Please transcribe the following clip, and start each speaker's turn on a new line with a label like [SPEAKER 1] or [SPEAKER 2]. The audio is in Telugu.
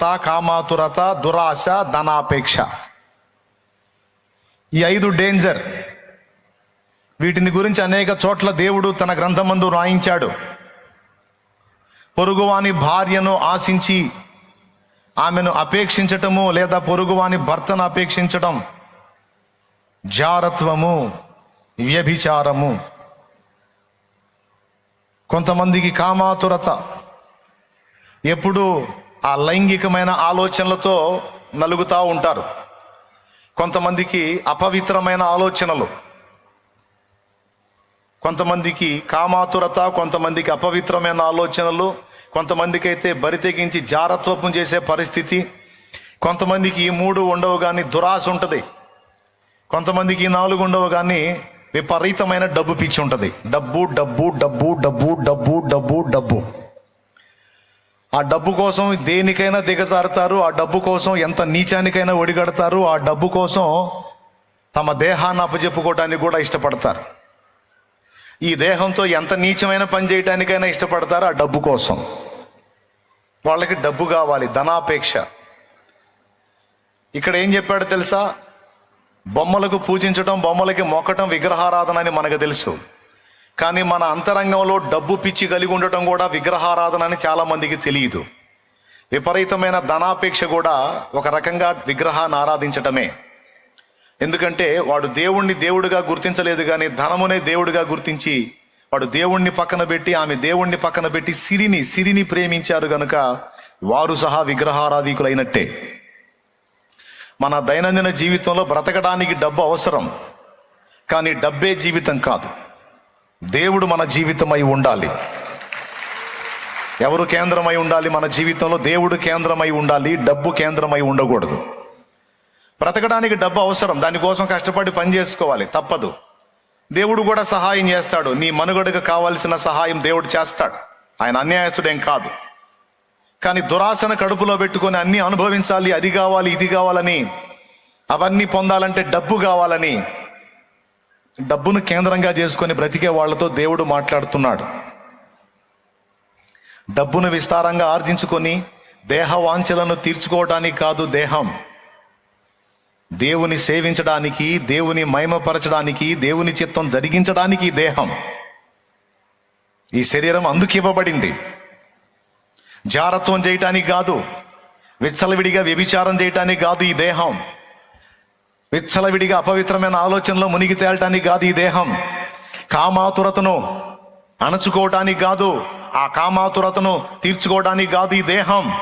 [SPEAKER 1] తా కామాతురత దురాశ ధనాపేక్ష. ఈ ఐదు డేంజర్. వీటిని గురించి అనేక చోట్ల దేవుడు తన గ్రంథమందు రాయించాడు. పొరుగువాని భార్యను ఆశించి ఆమెను అపేక్షించటము లేదా పొరుగువాని భర్తను అపేక్షించటం జారత్వము వ్యభిచారము. కొంతమందికి కామాతురత. ఎప్పుడు ఆ లైంగికమైన ఆలోచనలతో నలుగుతూ ఉంటారు. కొంతమందికి అపవిత్రమైన ఆలోచనలు. కొంతమందికి కామాతురత కొంతమందికి అపవిత్రమైన ఆలోచనలు కొంతమందికి అయితే బరితెగించి జారత్వపం చేసే పరిస్థితి. కొంతమందికి ఈ మూడు ఉండవు కానీ దురాశ ఉంటుంది. కొంతమందికి ఈ నాలుగు ఉండవు కానీ విపరీతమైన డబ్బు పిచ్చి ఉంటుంది. డబ్బు డబ్బు డబ్బు డబ్బు డబ్బు డబ్బు డబ్బు. ఆ డబ్బు కోసం దేనికైనా దిగజారుతారు ఆ డబ్బు కోసం ఎంత నీచానికైనా ఒడిగడతారు ఆ డబ్బు కోసం తమ దేహాన్ని అప్పజెప్పుకోవటానికి కూడా ఇష్టపడతారు. ఈ దేహంతో ఎంత నీచమైన పని చేయటానికైనా ఇష్టపడతారు ఆ డబ్బు కోసం. వాళ్ళకి డబ్బు కావాలి ధనాపేక్ష. ఇక్కడ ఏం చెప్పాడు తెలుసా? బొమ్మలకు పూజించడం బొమ్మలకి మొక్కటం విగ్రహారాధన అని మనకు తెలుసు. కానీ మన అంతరంగంలో డబ్బు పిచ్చి కలిగి ఉండటం కూడా విగ్రహారాధన అని చాలామందికి తెలియదు. విపరీతమైన ధనాపేక్ష కూడా ఒక రకంగా విగ్రహాన్ని ఆరాధించటమే. ఎందుకంటే వాడు దేవుణ్ణి దేవుడిగా గుర్తించలేదు కానీ ధనమునే దేవుడిగా గుర్తించి వాడు దేవుణ్ణి పక్కన పెట్టి ఆమె దేవుణ్ణి పక్కన పెట్టి సిరిని సిరిని ప్రేమించారు గనుక వారు సహా విగ్రహారాధికులైనట్టే. మన దైనందిన జీవితంలో బ్రతకడానికి డబ్బు అవసరం కానీ డబ్బే జీవితం కాదు. దేవుడు మన జీవితమై ఉండాలి. ఎవరు కేంద్రమై ఉండాలి మన జీవితంలో? దేవుడు కేంద్రమై ఉండాలి డబ్బు కేంద్రమై ఉండకూడదు. బ్రతకడానికి డబ్బు అవసరం దానికోసం కష్టపడి పని చేసుకోవాలి తప్పదు. దేవుడు కూడా సహాయం చేస్తాడు నీ మనుగడకు కావాల్సిన సహాయం దేవుడు చేస్తాడు. ఆయన అన్యాయస్తుడేం కాదు. కానీ దురాశను కడుపులో పెట్టుకొని అన్ని అనుభవించాలి అది కావాలి ఇది కావాలని అవన్నీ పొందాలంటే డబ్బు కావాలని డబ్బును కేంద్రంగా చేసుకొని బ్రతికే వాళ్ళతో దేవుడు మాట్లాడుతున్నాడు. డబ్బును విస్తారంగా ఆర్జించుకొని దేహ వాంఛలను తీర్చుకోవడానికి కాదు దేహం. దేవుని సేవించడానికి దేవుని మహిమపరచడానికి దేవుని చిత్తం జరిగించడానికి దేహం. ఈ శరీరం అందుకు ఇవ్వబడింది. జారత్వం చేయటానికి కాదు విచ్చలవిడిగా వ్యభిచారం చేయటానికి కాదు ఈ దేహం. విచ్చలవిడిగా అపవిత్రమైన ఆలోచనలో మునిగి తేలటానికి కాదు ఈ దేహం. కామాతురతను అణచుకోవటానికి కాదు ఆ కామాతురతను తీర్చుకోవడానికి కాదు ఈ దేహం.